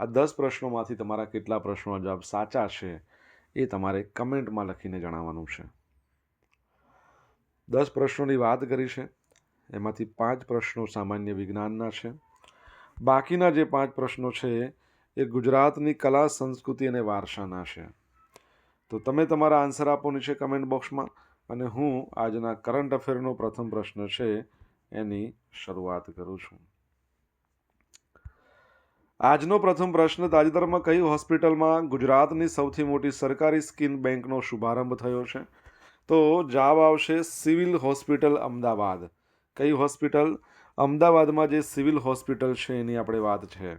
આ દસ પ્રશ્નોમાંથી તમારા કેટલા પ્રશ્નો જવાબ સાચા છે એ તમારે કમેન્ટમાં લખીને જણાવવાનું છે. દસ પ્રશ્નોની વાત કરી છે. એમાંથી પાંચ પ્રશ્નો સામાન્ય વિજ્ઞાનના છે. બાકીના જે પાંચ પ્રશ્નો છે એ ગુજરાતની કલા, સંસ્કૃતિ અને વારસાના છે. તો તમે તમારા આન્સર આપો નીચે કમેન્ટ બોક્સમાં અને હું આજના કરંટ અફેરનો પ્રથમ પ્રશ્ન છે એની શરૂઆત કરું છું. આજનો પ્રથમ પ્રશ્ન તાજેતરમાં કઈ હોસ્પિટલમાં ગુજરાતની સૌથી મોટી સરકારી સ્કીન બેંકનો શુભારંભ થયો છે? તો જવાબ આવશે સિવિલ હોસ્પિટલ અમદાવાદ. કઈ હોસ્પિટલ? અમદાવાદમાં જે સિવિલ હોસ્પિટલ છે એની આપણે વાત છે.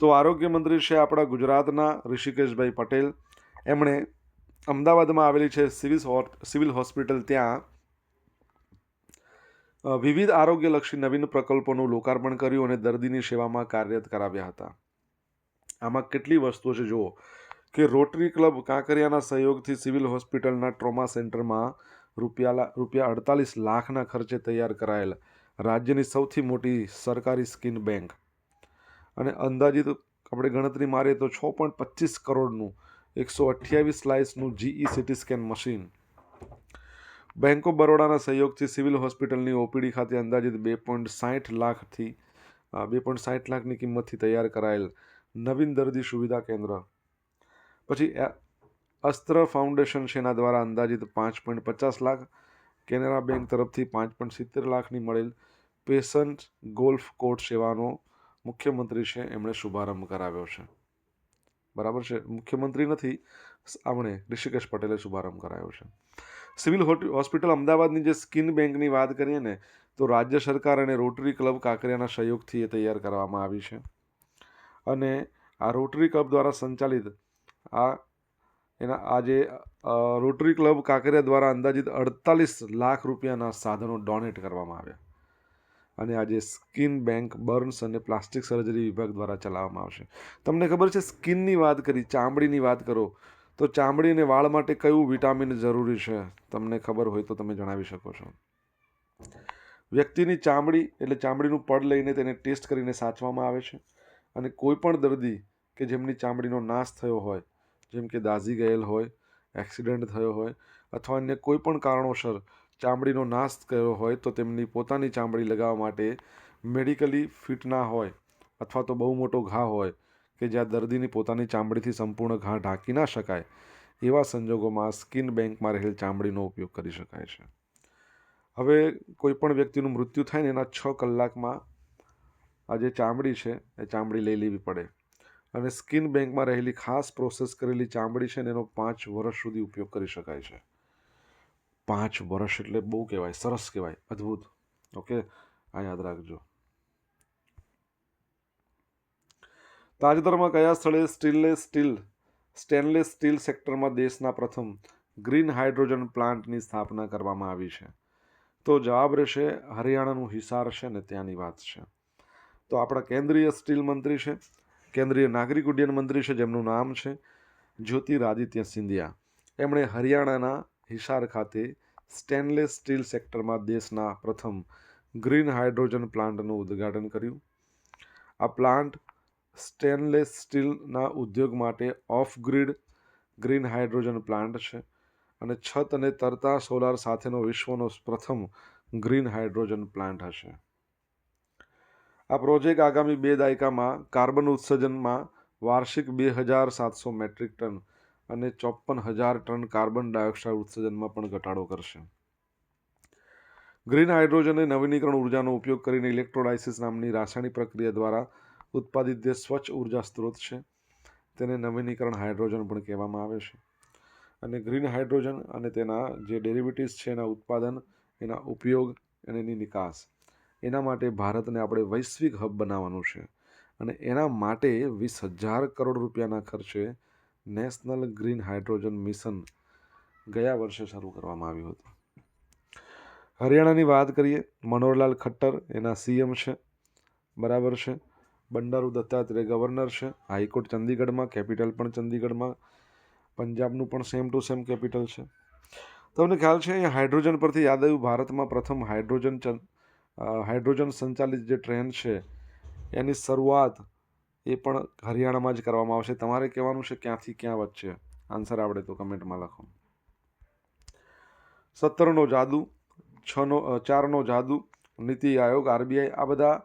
તો આરોગ્ય મંત્રી છે આપણા ગુજરાતના ઋષિકેશભાઈ પટેલ. એમણે અમદાવાદમાં આવેલી છે સિવિલ સિવિલ હોસ્પિટલ ત્યાં વિવિધ આરોગ્યલક્ષી નવીન પ્રકલ્પોનું લોકાર્પણ કર્યું અને દર્દીની સેવામાં કાર્યરત કરાવ્યા હતા. આમાં કેટલી વસ્તુઓ છે? જુઓ, કે રોટરી ક્લબ કાંકરિયાના સહયોગથી સિવિલ હોસ્પિટલના ટ્રોમા સેન્ટરમાં રૂપિયા રૂપિયા અડતાલીસ લાખના ખર્ચે તૈયાર કરાયેલ રાજ્યની સૌથી મોટી સરકારી સ્કીન બેંક. અને અંદાજિત આપણે ગણતરી મારીએ તો છ પોઈન્ટ પચીસ કરોડનું, એકસો અઠ્યાવીસ સ્લાઇસનું GE CT scan machine bank of બરોડાના સહયોગથી સિવિલ હોસ્પિટલની ઓપીડી ખાતે અંદાજિત બે પોઈન્ટ સાઠ લાખથી બે પોઈન્ટ સાઠ લાખની કિંમતથી તૈયાર કરાયેલ નવીન દર્દી સુવિધા કેન્દ્ર. પછી અસ્ત્ર ફાઉન્ડેશન સેના દ્વારા અંદાજિત પાંચ પોઈન્ટ પચાસ લાખ, કેનેરા બેંક તરફથી પાંચ પોઈન્ટ સિત્તેર લાખની મળેલ પેશન્ટ ગોલ્ફ કોર્ટ સેવાનો મુખ્યમંત્રી છે, એમણે શુભારંભ કરાવ્યો છે. બરાબર છે? મુખ્યમંત્રી નથી આપણે ઋષિકેશ પટેલે શુભારંભ કરાયો છે. સિવિલ હોસ્પિટલ અમદાવાદની જે સ્કિન બેંકની વાત કરીએ ને, તો રાજ્ય સરકાર અને રોટરી ક્લબ કાંકરિયાના સહયોગથી એ તૈયાર કરવામાં આવી છે. અને આ રોટરી ક્લબ દ્વારા સંચાલિત આ, એના આજે રોટરી ક્લબ કાંકરિયા દ્વારા અંદાજિત અડતાલીસ લાખ રૂપિયાના સાધનો ડોનેટ કરવામાં આવ્યા. અને આજે સ્કિન બેંક બર્ન્સ અને પ્લાસ્ટિક સર્જરી વિભાગ દ્વારા ચલાવવામાં આવશે. તમને ખબર છે સ્કિનની વાત કરી, ચામડીની વાત કરો તો ચામડી અને વાળ માટે કયું વિટામિન જરૂરી છે? તમને ખબર હોય તો તમે જણાવી શકો છો. વ્યક્તિની ચામડી એટલે ચામડીનું પડ લઈને તેને ટેસ્ટ કરીને સાચવામાં આવે છે. અને કોઈ પણ દર્દી કે જેમની ચામડીનો નાશ થયો હોય, જેમ કે દાઝી ગયેલ હોય, એક્સિડન્ટ થયો હોય અથવા અન્ય કોઈ પણ કારણોસર ચામડીનો નાશ થયો હોય તો તેમની પોતાની ચામડી લગાવવા માટે મેડિકલી ફિટ ના હોય અથવા તો બહુ મોટો ઘા હોય કે જ્યાં દર્દીની પોતાની ચામડીથી સંપૂર્ણ ઘા ઢાંકી ના શકાય, એવા સંજોગોમાં સ્કિન બેંકમાં રહેલ ચામડીનો ઉપયોગ કરી શકાય છે. હવે કોઈપણ વ્યક્તિનું મૃત્યુ થાય ને એના છ કલાકમાં આ જે ચામડી છે, એ ચામડી લઈ લેવી પડે. અને સ્કિન બેંકમાં રહેલી ખાસ પ્રોસેસ કરેલી ચામડી છે ને એનો પાંચ વર્ષ સુધી ઉપયોગ કરી શકાય છે. પાંચ વર્ષ એટલે બહુ કહેવાય, સરસ કહેવાય, અદ્ભુત. ઓકે? આ યાદ રાખજો. તાજેતરમાં કયા સ્થળે સ્ટીનલેસ સ્ટીલ, સ્ટેનલેસ સ્ટીલ સેક્ટરમાં દેશના પ્રથમ ગ્રીન હાઇડ્રોજન પ્લાન્ટની સ્થાપના કરવામાં આવી છે? તો જવાબ રહેશે, હરિયાણાનું હિસાર છે ને ત્યાંની વાત છે. તો આપણા કેન્દ્રીય સ્ટીલ મંત્રી છે, કેન્દ્રીય નાગરિક ઉડ્ડયન મંત્રી છે, જેમનું નામ છે જ્યોતિરાદિત્ય સિંધિયા. એમણે હરિયાણાના હિસાર ખાતે સ્ટેનલેસ સ્ટીલ સેક્ટરમાં દેશના પ્રથમ ગ્રીન હાઇડ્રોજન પ્લાન્ટનું ઉદ્ઘાટન કર્યું. આ પ્લાન્ટ સ્ટેનલેસ સ્ટીલના ઉદ્યોગ માટે off grid green hydrogen plant છે અને છત અને તરતા સોલાર સાથેનો વિશ્વનો પ્રથમ ગ્રીન હાઇડ્રોજન પ્લાન્ટ હશે. આ પ્રોજેક્ટ આગામી બે દાયકામાં કાર્બન ઉત્સર્જનમાં વાર્ષિક બે હજાર સાતસો મેટ્રિક ટન અને ચોપન હજાર ટન કાર્બન ડાયોક્સાઇડ ઉત્સર્જનમાં પણ ઘટાડો કરશે. ગ્રીન હાઇડ્રોજન એ નવીનીકરણ ઉર્જાનો ઉપયોગ કરીને ઇલેક્ટ્રોડાઇસિસ નામની રાસાયણિક પ્રક્રિયા દ્વારા ઉત્પાદિત જે સ્વચ્છ ઊર્જા સ્ત્રોત છે, તેને નવીનીકરણ હાઇડ્રોજન પણ કહેવામાં આવે છે. અને ગ્રીન હાઇડ્રોજન અને તેના જે ડેરિવેટિવ્સ છે, એના ઉત્પાદન, એના ઉપયોગ, અને એની નિકાસ, એના માટે ભારતને આપણે વૈશ્વિક હબ બનાવવાનું છે. અને એના માટે વીસ હજાર કરોડ રૂપિયાના ખર્ચે નેશનલ ગ્રીન હાઇડ્રોજન મિશન ગયા વર્ષે શરૂ કરવામાં આવ્યું હતું. હરિયાણાની વાત કરીએ, મનોહરલાલ ખટ્ટર એના સીએમ છે, બરાબર છે. બંડારુ દત્તાત્રેય ગવર્નર છે. હાઈકોર્ટ ચંદીગઢમાં, કેપિટલ પણ ચંદીગઢમાં, પંજાબનું પણ સેમ ટુ સેમ કેપિટલ છે. તમને ખ્યાલ છે, અહીંયા હાઇડ્રોજન પરથી યાદ આવ્યું, ભારતમાં પ્રથમ હાઇડ્રોજન હાઇડ્રોજન સંચાલિત જે ટ્રેન છે, એની શરૂઆત એ પણ હરિયાણામાં જ કરવામાં આવશે. તમારે કહેવાનું છે, ક્યાંથી ક્યાં વચ્ચે? આન્સર આવડે તો કમેન્ટમાં લખો. સત્તરનો જાદુ, છનો ચારનો જાદુ, નીતિ આયોગ, આરબીઆઈ, આ બધા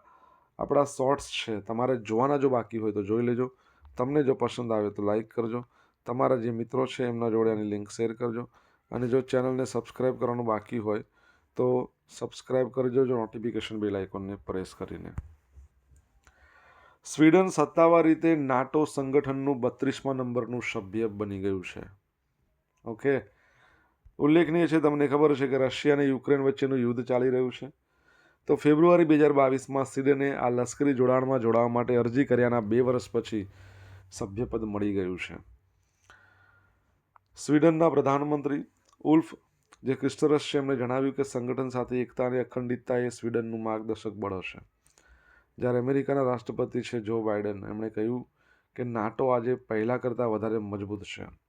આપણા શોર્ટ્સ છે, તમારે જોવાના જો બાકી હોય તો જોઈ લેજો. તમને જો પસંદ આવે તો લાઈક કરજો. તમારા જે મિત્રો છે એમના જોડે આની લિંક શેર કરજો. અને જો ચેનલને સબસ્ક્રાઈબ કરવાનું બાકી હોય તો સબસ્ક્રાઈબ કરજો જો નોટિફિકેશન બેલ આઇકોનને પ્રેસ કરીને. સ્વીડન સત્તાવાર રીતે નાટો સંગઠનનું બત્રીસમા નંબરનું સભ્ય બની ગયું છે. ઓકે. ઉલ્લેખનીય છે, તમને ખબર છે કે રશિયા અને યુક્રેન વચ્ચેનું યુદ્ધ ચાલી રહ્યું છે. તો ફેબ્રુઆરી બે હજાર બાવીસમાં સિડને આ લશ્કરી જોડાણમાં જોડાવા માટે અરજી કર્યાના બે વર્ષ પછી સભ્યપદ મળી ગયું છે. સ્વીડનના પ્રધાનમંત્રી ઉલ્ફ જે ક્રિસ્ટરસ એમણે જણાવ્યું કે સંગઠન સાથે એકતા અને અખંડિતતા એ સ્વીડનનું માર્ગદર્શક બળ હશે. જ્યારે અમેરિકાના રાષ્ટ્રપતિ છે, જો બાઇડન, એમણે કહ્યું કે નાટો આજે પહેલાં કરતાં વધારે મજબૂત છે.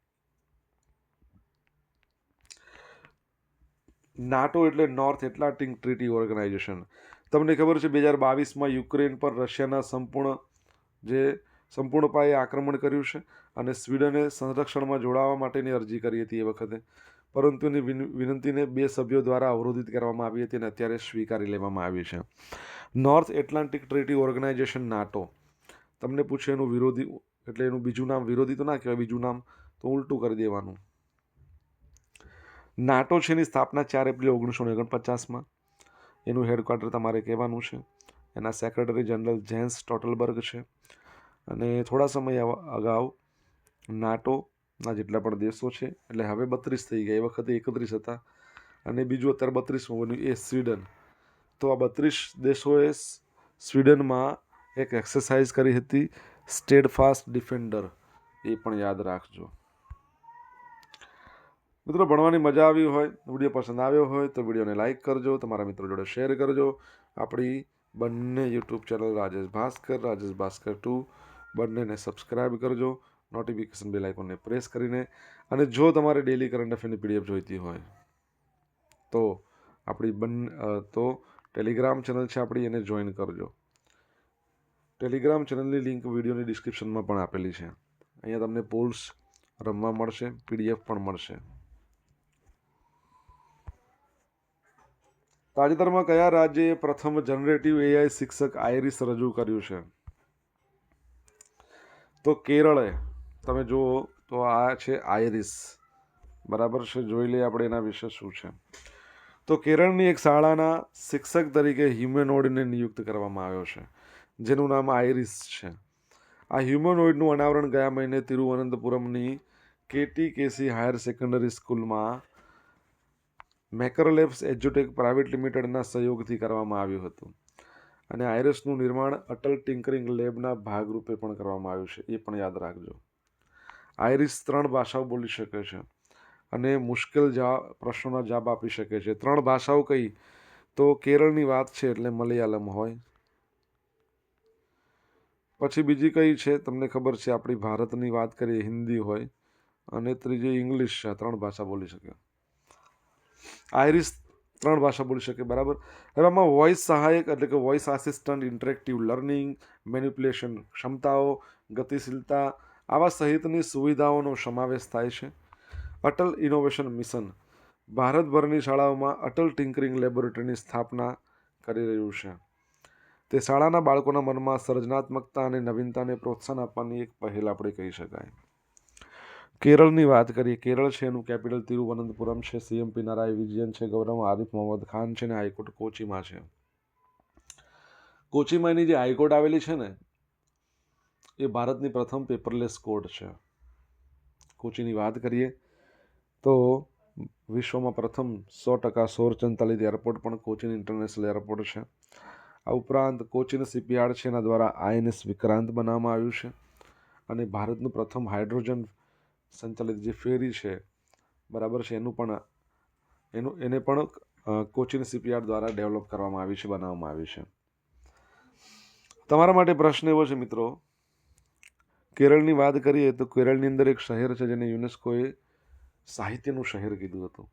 નાટો એટલે નોર્થ એટલાન્ટિક ટ્રીટી ઓર્ગેનાઇઝેશન. તમને ખબર છે બે હજાર બાવીસમાં યુક્રેન પર રશિયાના સંપૂર્ણ જે સંપૂર્ણ પાયે આક્રમણ કર્યું છે અને સ્વીડને સંરક્ષણમાં જોડાવા માટેની અરજી કરી હતી એ વખતે. પરંતુ એની વિનંતીને બે સભ્યો દ્વારા અવરોધિત કરવામાં આવી હતી અને અત્યારે સ્વીકારી લેવામાં આવી છે. North Atlantic Treaty Organisation NATO. તમને પૂછે એનું વિરોધી, એટલે એનું બીજું નામ વિરોધી તો ના કહેવાય, બીજું નામ તો ઉલટું કરી દેવાનું. નાટો છે એની સ્થાપના ચાર એપ્રિલ ઓગણીસો ઓગણપચાસમાં. એનું હેડક્વાર્ટર તમારે કહેવાનું છે. એના સેક્રેટરી જનરલ જેન્સ ટોટલબર્ગ છે. અને થોડા સમય અગાઉ નાટોના જેટલા પણ દેશો છે, એટલે હવે બત્રીસ થઈ ગયા. એ વખતે એકત્રીસ હતા. અને બીજું અત્યારે બત્રીસમું બન્યું એ સ્વીડન. તો આ બત્રીસ દેશોએ સ્વીડનમાં એક એક્સરસાઇઝ કરી હતી. સ્ટેડ ફાસ્ટ ડિફેન્ડર એ પણ યાદ રાખજો. મિત્રો, ભણવાની મજા આવી હોય, વીડિયો પસંદ આવ્યો હોય તો વિડીયોને લાઇક કરજો, તમારા મિત્રો જોડે શેર કરજો. આપણી બંને YouTube channel Rajesh Bhaskar Rajesh Bhaskar two બંનેને સબસ્ક્રાઇબ કરજો, નોટિફિકેશન બેલ આઇકોનને પ્રેસ કરીને. અને જો તમારે ડેલી કરંટ અફેરની પીડીએફ જોઈતી હોય, તો આપણી બંને તો ટેલિગ્રામ ચેનલ છે આપણી, એને જોઈન કરજો. ટેલિગ્રામ ચેનલની લિંક વિડીયોની ડિસ્ક્રિપ્શનમાં પણ આપેલી છે. અહીંયા તમને પોલ્સ રમવા મળશે, પીડીએફ પણ મળશે. તાજેતરમાં કયા રાજ્યએ પ્રથમ જનરેટિવ એઆઈ શિક્ષક આઈરિસ રજૂ કર્યું છે? તો કેરળે, તમે જુઓ તો આ છે આઈરિસ. બરાબર છે? જોઈ લઈએ આપણે એના વિશે શું છે. તો કેરળની એક શાળાના શિક્ષક તરીકે હ્યુમેનોઇડને નિયુક્ત કરવામાં આવ્યો છે, જેનું નામ આઈરિસ છે. આ હ્યુમેનોઇડનું અનાવરણ ગયા મહિને તિરુવનંતપુરમની કેટી કેસી હાયર સેકન્ડરી સ્કૂલમાં મેકરલેબ્સ એજ્યુટેક પ્રાઇવેટ લિમિટેડના સહયોગથી કરવામાં આવ્યું હતું. અને આયરસનું નિર્માણ અટલ ટિંકરિંગ લેબના ભાગરૂપે પણ કરવામાં આવ્યું છે, એ પણ યાદ રાખજો. આયરિસ ત્રણ ભાષાઓ બોલી શકે છે અને મુશ્કેલ જવાબ, પ્રશ્નોના જવાબ આપી શકે છે. ત્રણ ભાષાઓ કઈ તો કેરળની વાત છે એટલે મલયાલમ હોય. પછી બીજી કઈ છે, તમને ખબર છે, આપણી ભારતની વાત કરીએ, હિન્દી હોય અને ત્રીજી ઇંગ્લિશ છે ત્રણ ભાષા બોલી શકે. આયરિશ ત્રણ ભાષા બોલી શકે, બરાબર? હવે આમાં વોઇસ સહાયક એટલે કે voice assistant interactive learning manipulation ક્ષમતાઓ, ગતિશીલતા આવા સહિતની સુવિધાઓનો સમાવેશ થાય છે. અટલ ઇનોવેશન મિશન ભારતભરની શાળાઓમાં અટલ ટિંકરિંગ લેબોરેટરીની સ્થાપના કરી રહ્યું છે. તે શાળાના બાળકોના મનમાં સર્જનાત્મકતા અને નવીનતાને પ્રોત્સાહન આપવાની એક પહેલ આપણે કહી શકાય. કેરળની વાત કરીએ, કેરળ છે એનું કેપિટલ તિરુવનંતપુરમ છે, સીએમ પિનારાય વિજયન છે ગૌરવ આરિફ મોહમ્મદ ખાન છે ને હાઈકોર્ટ કોચીમાં છે. કોચીમાં એની જે હાઈકોર્ટ આવેલી છે ને, એ ભારતની પ્રથમ પેપરલેસ કોર્ટ છે. કોચીની વાત કરીએ તો વિશ્વમાં પ્રથમ સો ટકા સોર સંચાલિત એરપોર્ટ પણ કોચીન ઇન્ટરનેશનલ એરપોર્ટ છે. આ ઉપરાંત કોચીન શિપયાર્ડ છે, એના દ્વારા આઈએનએસ વિક્રાંત બનાવવામાં આવ્યું છે અને ભારતનું પ્રથમ હાઇડ્રોજન સંચાલિત જે ફેરી છે, બરાબર છે, એનું પણ, એનું, એને પણ કોચિન સીપીઆર દ્વારા ડેવલપ કરવામાં આવી છે, બનાવવામાં આવી છે. તમારા માટે પ્રશ્ન એવો છે, મિત્રો. કેરળની વાત કરીએ તો કેરળની અંદર એક શહેર છે, જેને યુનેસ્કોએ સાહિત્યનું શહેર કીધું હતું.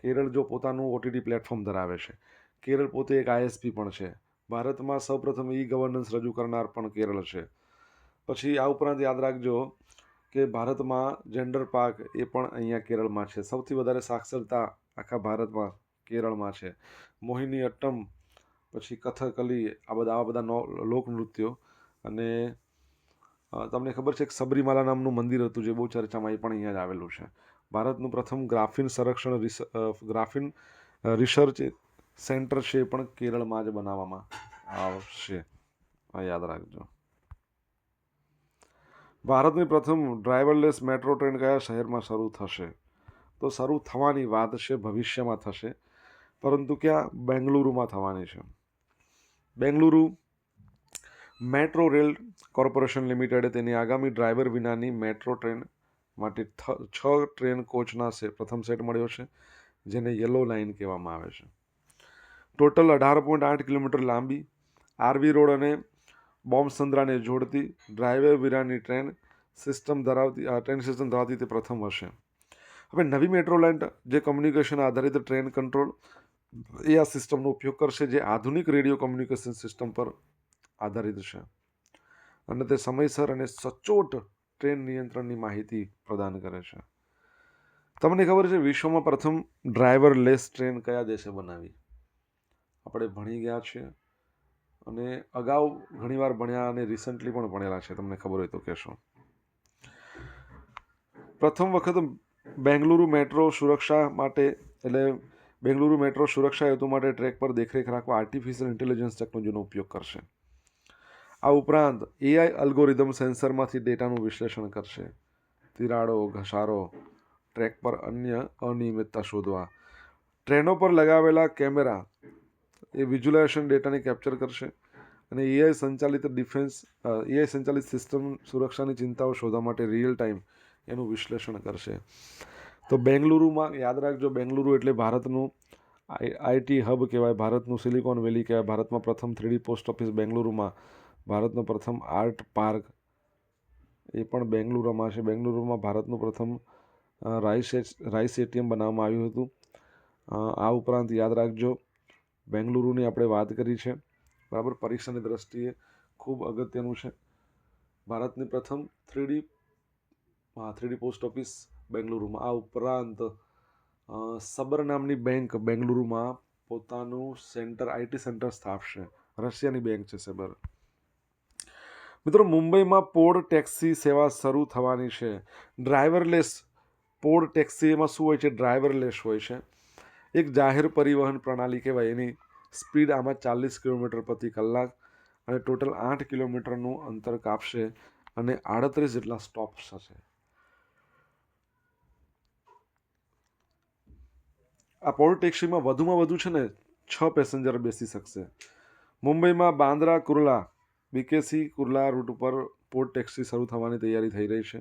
કેરળ જો પોતાનું ઓટીટી પ્લેટફોર્મ ધરાવે છે. કેરળ પોતે એક આઈએસપી પણ છે. ભારતમાં સૌપ્રથમ ઈ ગવર્નન્સ રજૂ કરનાર પણ કેરળ છે. પછી આ ઉપરાંત યાદ રાખજો કે ભારતમાં જેન્ડર પાર્ક એ પણ અહીંયા કેરળમાં છે. સૌથી વધારે સાક્ષરતા આખા ભારતમાં કેરળમાં છે. મોહિની અટ્ટમ, પછી કથકલી, આ બધા, આવા બધા લોકનૃત્યો અને તમને ખબર છે કે સબરીમાલા નામનું મંદિર હતું જે બહુ ચર્ચામાં એ પણ અહીંયા જ આવેલું છે. ભારતનું પ્રથમ ગ્રાફિન સંરક્ષણ ગ્રાફિન રિસર્ચ સેન્ટર છે એ પણ કેરળમાં જ બનાવવામાં આવશે. યાદ રાખજો. ભારતની પ્રથમ ડ્રાઈવરલેસ મેટ્રો ટ્રેન કયા શહેરમાં શરૂ થશે? તો શરૂ થવાની વાત છે, ભવિષ્યમાં થશે. પરંતુ ક્યાં? બેંગલુરુમાં થવાની છે. બેંગલુરુ મેટ્રો રેલ કોર્પોરેશન લિમિટેડે તેની આગામી ડ્રાઈવર વિનાની મેટ્રો ટ્રેન માટે છ ટ્રેન કોચના સે, પ્રથમ સેટ મળ્યો છે, જેને યલો લાઇન કહેવામાં આવે છે. ટોટલ અઢાર પોઈન્ટ આઠ કિલોમીટર લાંબી. આરવી રોડ અને બોમ્બસંદ્રાને જોડતી ડ્રાઈવર વિરાની ટ્રેન સિસ્ટમ ધરાવતી, આ ટ્રેન સિસ્ટમ ધરાવતી તે પ્રથમ હશે. હવે નવી મેટ્રો લાઇન જે કમ્યુનિકેશન આધારિત ટ્રેન કંટ્રોલ એ આ સિસ્ટમનો ઉપયોગ કરશે, જે આધુનિક રેડિયો કમ્યુનિકેશન સિસ્ટમ પર આધારિત છે. અને તે સમયસર અને સચોટ ટ્રેન નિયંત્રણની માહિતી પ્રદાન કરે છે. તમને ખબર છે, વિશ્વમાં પ્રથમ ડ્રાઈવર લેસ ટ્રેન કયા દેશે બનાવી? આપણે ભણી ગયા છીએ. અને અગાઉ ઘણીવાર ભણ્યા અને રિસન્ટલી પણ ભણેલા છે. તમને ખબર હોય તો કહેશો. પ્રથમ વખત બેંગલુરુ મેટ્રો સુરક્ષા માટે, એટલે બેંગલુરુ મેટ્રો સુરક્ષા હેતુ માટે ટ્રેક પર દેખરેખ રાખવા આર્ટિફિશિયલ ઇન્ટેલિજન્સ ટેકનોલોજીનો ઉપયોગ કરશે. આ ઉપરાંત એઆઈ અલ્ગોરિધમ સેન્સરમાંથી ડેટાનું વિશ્લેષણ કરશે. તિરાડો, ઘસારો, ટ્રેક પર અન્ય અનિયમિતતા શોધવા. ટ્રેનો પર લગાવેલા કેમેરા એ વિઝ્યુલાઇઝેશન ડેટાને કેપ્ચર કરશે. અને એઆઈ સંચાલિત ડિફેન્સ એઆઈ સંચાલિત સિસ્ટમ સુરક્ષાની ચિંતાઓ શોધવા માટે રિયલ ટાઈમ એનું વિશ્લેષણ કરશે. તો બેંગલુરુમાં યાદ રાખજો, બેંગલુરુ એટલે ભારતનું આઈટી હબ કહેવાય, ભારતનું સિલિકોન વેલી કહેવાય. ભારતમાં પ્રથમ થ્રીડી પોસ્ટ ઓફિસ બેંગલુરુમાં ભારતનો પ્રથમ આર્ટ પાર્ક એ પણ બેંગલુરુમાં છે. બેંગલુરુમાં ભારતનું પ્રથમ રાઇસ રાઈસ એટીએમ બનાવવામાં આવ્યું હતું. આ ઉપરાંત યાદ રાખજો બેંગલુરુની આપણે વાત કરી છે. બરાબર? પરીક્ષાની દ્રષ્ટિએ ખૂબ અગત્યનું છે. ભારતની પ્રથમ થ્રીડી, હા, થ્રીડી પોસ્ટ ઓફિસ બેંગલુરુમાં. આ ઉપરાંત સબર નામની બેંક બેંગલુરુમાં પોતાનું સેન્ટર આઈટી સેન્ટર સ્થાપશે. રશિયાની બેંક છે સબર. મિત્રો, મુંબઈમાં પોડ ટેક્સી સેવા શરૂ થવાની છે. ડ્રાઈવરલેસ પોડ ટેક્સી એમાં શું હોય છે? ડ્રાઈવરલેસ હોય છે. એક જાહેર પરિવહન પ્રણાલી કહેવાય. એની સ્પીડ આમાં ચાલીસ કિલોમીટર પ્રતિ કલાક અને ટોટલ આઠ કિલોમીટરનું અંતર કાપશે અને આડત્રીસ જેટલા સ્ટોપ્સ હશે આ પોર્ટ ટેક્સીમાં વધુમાં વધુ છે ને, છ પેસેન્જર બેસી શકશે. મુંબઈમાં બાંદ્રા, કુર્લા બીકેસી કુર્લા રૂટ ઉપર પોર્ટ ટેક્સી શરૂ થવાની તૈયારી થઈ રહી છે.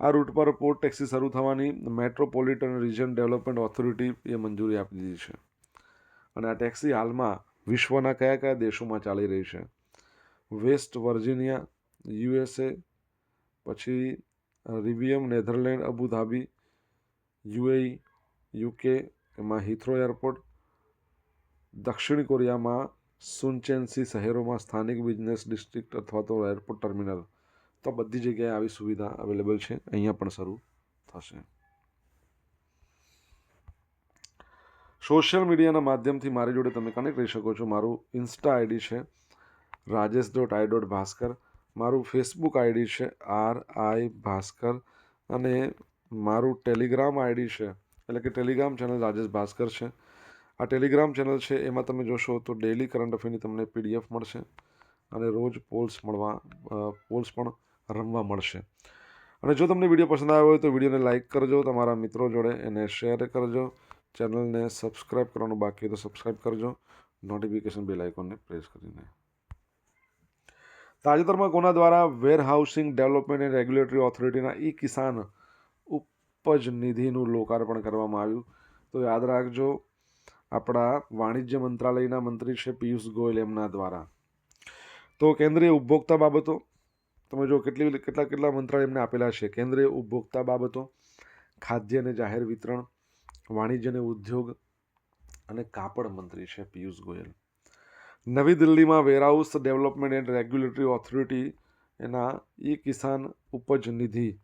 આ રૂટ પર પોર્ટ ટેક્સી શરૂ થવાની મેટ્રોપોલિટન રિજન ડેવલપમેન્ટ ઓથોરિટી એ મંજૂરી આપી દીધી છે. અને આ ટેક્સી હાલમાં વિશ્વના કયા કયા દેશોમાં ચાલી રહી છે? વેસ્ટ વર્જિનિયા, યુએસએ, પછી રિવિયમ Netherlands, Abu Dhabi, UAE, UK, એમાં હિથ્રો એરપોર્ટ, દક્ષિણ કોરિયામાં સુનચેન્સી શહેરોમાં સ્થાનિક બિઝનેસ ડિસ્ટ્રિક્ટ અથવા તો એરપોર્ટ ટર્મિનલ. તો બધી જગ્યાએ આવી સુવિધા અવેલેબલ છે. અહીંયા પણ શરૂ થશે. સોશિયલ મીડિયાના માધ્યમથી મારી જોડે તમે કનેક્ટ રહી શકો છો. મારું ઇન્સ્ટા આઈડી છે Rajesh dot I dot Bhaskar મારું ફેસબુક આઈડી છે આર આઈ ભાસ્કર. અને મારું ટેલિગ્રામ આઈડી છે, એટલે કે ટેલિગ્રામ ચેનલ રાજેશ ભાસ્કર છે. આ ટેલિગ્રામ ચેનલ છે, એમાં તમે જોશો તો ડેલી કરંટ અફેરની તમને પીડીએફ મળશે અને રોજ પોલ્સ મળવા પોલ્સ પણ રમવા મળશે. અને જો તમને વીડિયો પસંદ આવ્યો હોય તો વિડીયોને લાઇક કરજો, તમારા મિત્રો જોડે એને શેર કરજો. ચેનલને સબસ્ક્રાઇબ કરવાનું બાકી તો સબસ્ક્રાઇબ કરજો. નોટિફિકેશન બેલ આઇકોનને પ્રેસ કરીને. તાજેતરમાં કોના દ્વારા વેરહાઉસિંગ ડેવલપમેન્ટ એન્ડ રેગ્યુલેટરી ઓથોરિટીના ઈ કિસાન ઉપજ નિધિનું લોકાર્પણ કરવામાં આવ્યું. તો યાદ રાખજો, આપણા વાણિજ્ય મંત્રાલયના મંત્રી છે પિયુષ ગોયલ એમના દ્વારા. તો કેન્દ્રીય ઉપભોક્તા બાબતો. તમે જો કેટલી કેટલા કેટલા મંત્રાલય એમને આપેલા છે. કેન્દ્રીય ઉપભોક્તા બાબતો, ખાદ્ય અને જાહેર વિતરણ, વાણિજ્ય અને ઉદ્યોગ અને કાપડ મંત્રી છે પિયુષ ગોયલ. નવી દિલ્હીમાં warehouse development and regulatory authority એના ઈ કિસાન ઉપજ નિધિ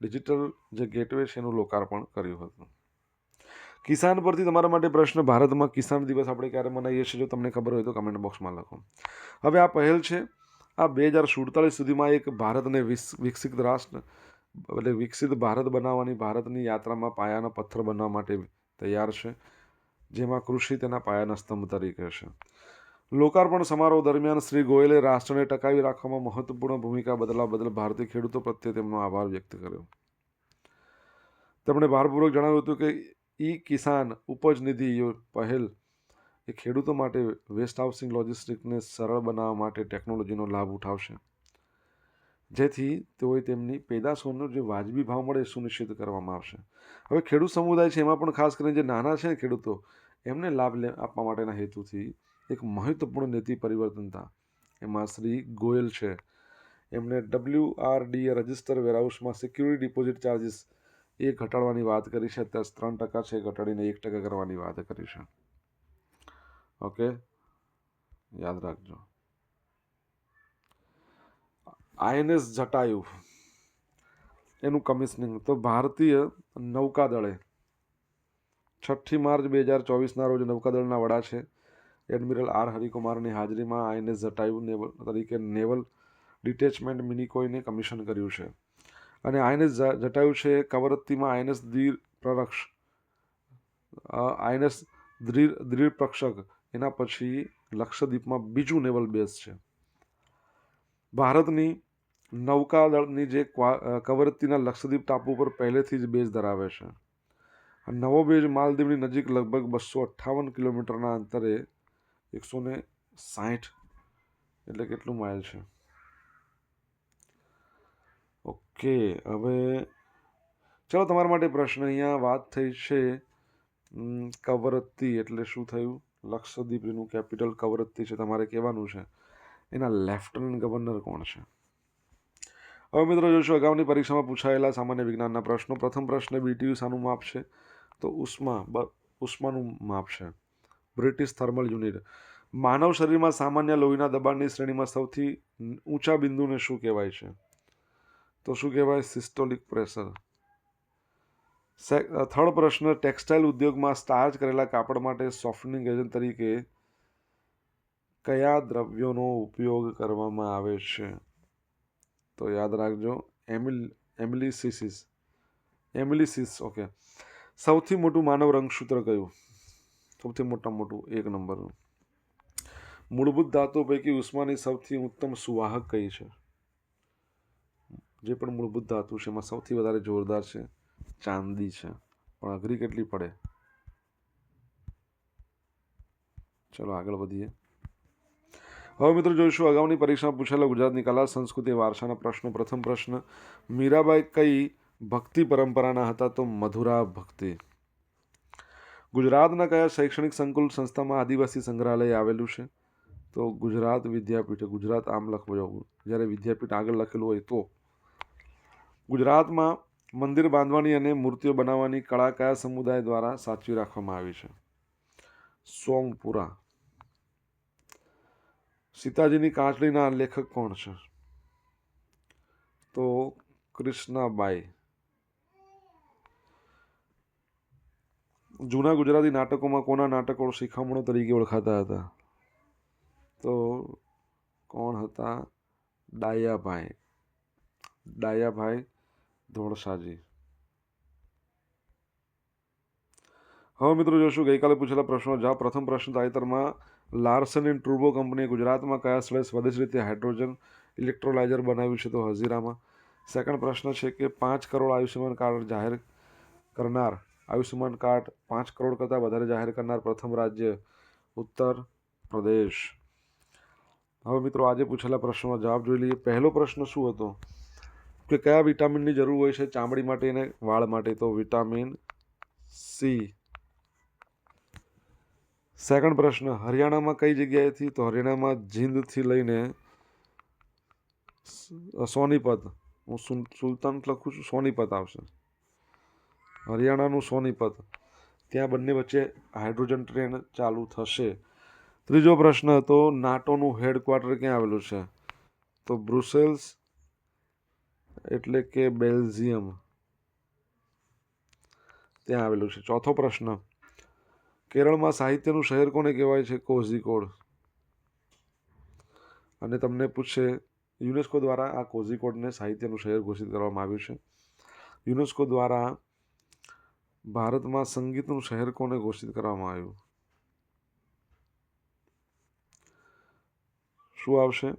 ડિજિટલ જે ગેટવે છે એનું લોકાર્પણ કર્યું હતું. કિસાન પરથી તમારા માટે પ્રશ્ન, ભારતમાં કિસાન દિવસ આપણે ક્યારે મનાવીએ છીએ? જો તમને ખબર હોય તો કમેન્ટ બોક્સમાં લખો. હવે આ પહેલ છે આ બે હજાર સુડતાલીસ સુધીમાં એક ભારતને વિકસિત રાષ્ટ્ર, એટલે વિકસિત ભારત બનાવવાની ભારતની યાત્રામાં પાયાના પથ્થર બનવા માટે તૈયાર છે, જેમાં કૃષિ તેના પાયાના સ્તંભ તરીકે છે. લોકાર્પણ સમારોહ દરમિયાન શ્રી ગોયલે રાષ્ટ્રને ટકાવી રાખવામાં મહત્વપૂર્ણ ભૂમિકા બદલવા બદલ ભારતીય ખેડૂતો પ્રત્યે તેમનો આભાર વ્યક્ત કર્યો. તેમણે ભારપૂર્વક જણાવ્યું હતું કે ઈ કિસાન ઉપજ નિધિ પહેલ એ ખેડૂતો માટે વેસ્ટ હાઉસિંગ લોજિસ્ટિકને સરળ બનાવવા માટે ટેકનોલોજીનો લાભ ઉઠાવશે. જેથી તેઓએ તેમની પેદાશોનો જે વાજબી ભાવ મળે એ સુનિશ્ચિત કરવામાં આવશે. હવે ખેડૂત સમુદાય છે, એમાં પણ ખાસ કરીને જે નાના છે ખેડૂતો, એમને લાભ લે, આપવા માટેના હેતુથી એક મહત્વપૂર્ણ નીતિ પરિવર્તનતા એમાં શ્રી ગોયલ છે. એમણે ડબલ્યુ આર ડીએ રજિસ્ટર વેરહાઉસમાં સિક્યુરિટી ડિપોઝિટ ચાર્જિસ એ ઘટાડવાની વાત કરી છે, અત્યારે ત્રણ ટકા છે, ઘટાડીને એક ટકા કરવાની વાત કરી છે. ઓકે યાદ રાખજો. આઈએનએસ જટાયુ. એનું કમિશનિંગ તો ભારતીય નૌકાદળે છઠ્ઠી માર્ચ બે હજાર ચોવીસના રોજ નૌકાદળના વડા છે. એડમિરલ આર હરિકુમારની હાજરીમાં આઈએનએસ જટાયુ નેવલ તરીકે નેવલ ડિટેચમેન્ટ મિનિકોઈને કમિશન કર્યું છે. અને આઈએનએસ જટાયુ છે કવરત્તીમાં આઈએનએસ દીર પ્રરક્ષ આઈએનએસ દ્રીર દ્રીર પ્રક્ષક એના પછી લક્ષદ્વીપમાં બીજું નેવલ બેઝ છે. ભારતની નૌકાદળની જે ક્વા- કવરત્તીના લક્ષદ્વીપ ટાપુ પર પહેલેથી જ બેઝ ધરાવે છે. નવો બેઝ માલદીવની નજીક લગભગ બસો અઠ્ઠાવન કિલોમીટરના અંતરે એકસો ને સાઠ એટલે કેટલું માઇલ છે. ઓકે, હવે ચલો તમારા માટે પ્રશ્ન. અહીંયા વાત થઈ છે કવરત્તી એટલે શું થયું? લક્ષદ્વીપ એનું કેપિટલ કવરત્તી છે, તમારે કહેવાનું છે. એના લેફ્ટનન્ટ ગવર્નર કોણ છે? હવે મિત્રો જોશો, અગાઉની પરીક્ષામાં પૂછાયેલા સામાન્ય વિજ્ઞાનના પ્રશ્નો. પ્રથમ પ્રશ્ન બીટીયુ શાનું માપ છે? તો ઉષ્મા ઉષ્માનું માપ છે. બ્રિટિશ થર્મલ યુનિટ માનવ શરીરમાં સામાન્ય લોહીના દબાણની શ્રેણીમાં સૌથી ઊંચા બિંદુને શું કહેવાય છે? તો શું કહેવાય? સિસ્ટોલિક પ્રેશર થર્ડ પ્રશ્ન, ટેક્સટાઇલ ઉદ્યોગમાં સ્ટાર્ચ કરેલા કાપડ માટે સોફ્ટનિંગ એજન્ટ તરીકે કયા દ્રવ્યોનો ઉપયોગ કરવામાં આવે છે? તો યાદ રાખજો, એમિલ એમિલિસિસિસ. એમિલિસિસ ઓકે સૌથી મોટું માનવ રંગસૂત્ર કયું? સૌથી મોટા મોટું, એક નંબરનું મૂળભૂત ધાતુ પૈકી ઉષ્માની સૌથી ઉત્તમ સુવાહક કઈ છે? જે પણ મૂળભૂત ધાતુ છે, એમાં સૌથી વધારે જોરદાર છે. ચાંદી છે. પણ અઘરી કેટલી પડે? ચલો આગળ વધીએ. હવે મિત્રો જોઈશું અગાઉની પરીક્ષામાં પૂછેલા ગુજરાતની કલા, સંસ્કૃતિ, વારસાના પ્રશ્નો. પ્રથમ પ્રશ્ન, મીરાબાઈ કઈ ભક્તિ પરંપરાના હતા તો મધુરા ભક્તિ? ગુજરાતના કયા શૈક્ષણિક સંકુલ સંસ્થામાં આદિવાસી સંગ્રહાલય આવેલું છે? તો ગુજરાત વિદ્યાપીઠ, ગુજરાત આમ લખવું જ્યારે વિદ્યાપીઠ આગળ લખેલું હોય તો? ગુજરાતમાં મંદિર બાંધવાની અને મૂર્તિઓ બનાવવાની કળા કયા સમુદાય દ્વારા સાચવી રાખવામાં આવી છે? સોમપુરા. સીતાજીની કાંચડીના લેખક કોણ છે? તો કૃષ્ણાબાઈ. જૂના ગુજરાતી નાટકોમાં કોના નાટકો શિખામણો તરીકે ઓળખાતા હતા? તો કોણ હતા? ડાયાભાઈ. ડાયાભાઈ ધોળસાજી હવે મિત્રો જોશું, ગઈકાલે પૂછેલા પ્રશ્નો જવાબ. પ્રથમ પ્રશ્ન તાજેતરમાં લાર્સન એન્ડ ટ્રુબો કંપનીએ ગુજરાતમાં કયા સ્થળે સ્વદેશ રીતે હાઇડ્રોજન ઇલેક્ટ્રોલાઇઝર બનાવ્યું છે તો હઝીરામાં. સેકન્ડ પ્રશ્ન છે કે પાંચ કરોડ આયુષ્યમાન કાર્ડ જાહેર કરનાર, આયુષ્યમાન કાર્ડ પાંચ કરોડ કરતાં વધારે જાહેર કરનાર પ્રથમ રાજ્ય ઉત્તર પ્રદેશ. હવે મિત્રો આજે પૂછેલા પ્રશ્નોનો જવાબ જોઈ લઈએ. પહેલો પ્રશ્ન શું હતો? કે કયા વિટામિનની જરૂર હોય છે ચામડી માટે અને વાળ માટે? તો વિટામિન સી. સેકન્ડ પ્રશ્ન, હરિયાણામાં કઈ જગ્યાએથી તો હરિયાણામાં જીંદથી લઈને સોનીપત. હું સુલતાન લખું છું, સોનીપત આવશે. હરિયાણાનું સોનીપત. ત્યાં બંને વચ્ચે હાઇડ્રોજન ટ્રેન ચાલુ થશે. ત્રીજો પ્રશ્ન હતો નાટોનું હેડક્વાર્ટર ક્યાં આવેલું છે? તો બ્રુસેલ્સ એટલે કે બેલ્જિયમ. ત્યાં આવેલું છે. ચોથો પ્રશ્ન. કેરળમાં સાહિત્યનું શહેર કોને કહેવાય છે? કોઝિકોડ. અને તમને પૂછશે, યુનેસ્કો દ્વારા આ કોઝિકોડને સાહિત્યનું શહેર ઘોષિત કરવામાં આવ્યું છે. યુનેસ્કો દ્વારા ભારતમાં સંગીતનું શહેર કોને ઘોષિત કરવામાં આવ્યું? શું આવશે?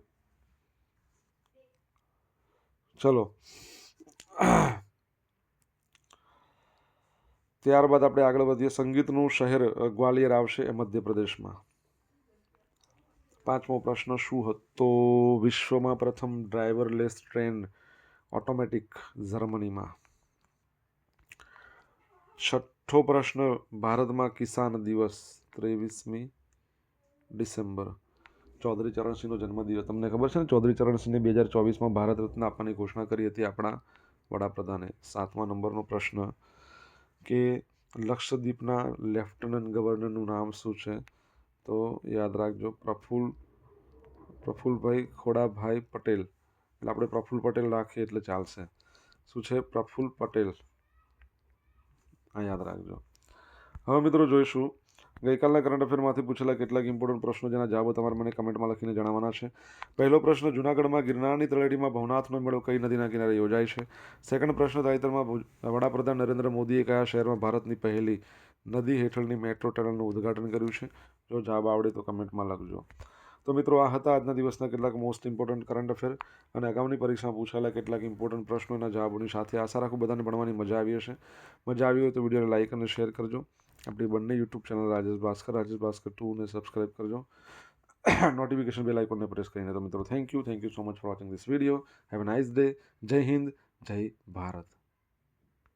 ચલો. ત્યારબાદ આપણે આગળ વધીએ. સંગીતનું શહેર ગ્વાલિયર આવશે એ મધ્યપ્રદેશમાં. પાંચમો પ્રશ્ન, શું હતો વિશ્વમાં પ્રથમ ડ્રાઈવરલેસ ટ્રેન ઓટોમેટિક જર્મનીમાં? છઠ્ઠો પ્રશ્ન, ભારતમાં કિસાન દિવસ ત્રેવીસમી ડિસેમ્બર. ચૌધરી ચરણસિંહનો જન્મદિવસ. તમને ખબર છે ને, ચૌધરી ચરણસિંહને બે હજાર ચોવીસમાં ભારત રત્ન આપવાની ઘોષણા કરી હતી આપણા વડાપ્રધાને. સાતમા નંબરનો પ્રશ્ન કે લક્ષદ્વીપના લેફ્ટનન્ટ ગવર્નરનું નામ શું છે? તો યાદ રાખજો, પ્રફુલ, પ્રફુલભાઈ ખોડાભાઈ પટેલ. એટલે આપણે પ્રફુલ પટેલ રાખીએ એટલે ચાલશે. શું છે? પ્રફુલ પટેલ. આ યાદ રાખજો. હવે મિત્રો જોઈશું ગઈકાલના કરંટ અફેરમાંથી પૂછેલા કેટલાક ઇમ્પોર્ટન્ટ પ્રશ્નો જેના જવાબો તમારે મને કમેન્ટમાં લખીને જણાવવાના છે. પહેલો પ્રશ્ન, જૂનાગઢમાં ગિરનારની તળેટીમાં ભવનાથનો મેળો કઈ નદીના કિનારે યોજાય છે? સેકન્ડ પ્રશ્ન, તાજેતરમાં વડાપ્રધાન નરેન્દ્ર મોદીએ કયા શહેરમાં ભારતની પહેલી નદી હેઠળની મેટ્રો ટનલનું ઉદ્ઘાટન કર્યું છે? જો જવાબ આવડે તો કમેન્ટમાં લખજો. તો મિત્રો, આ હતા આજના દિવસના કેટલાક મોસ્ટ ઇમ્પોર્ટન્ટ કરંટ અફેર અને અગાઉની પરીક્ષામાં પૂછાયેલા કેટલાક ઇમ્પોર્ટન્ટ પ્રશ્નોના જવાબોની સાથે આશા રાખું બધાને ભણવાની મજા આવી હશે. મજા આવી હોય તો વિડીયોને લાઇક અને શેર કરજો. આપણી બંને યુટ્યુબ ચેનલ રાજેશ ભાસ્કર રાજેશ ભાસ્કર ટુને સબસ્ક્રાઇબ કરજો નોટિફિકેશન બેલ આઇકોનને પ્રેસ કરીને તો મિત્રો thank you thank you so much for watching this video have a nice day Jai Hind Jai Bharat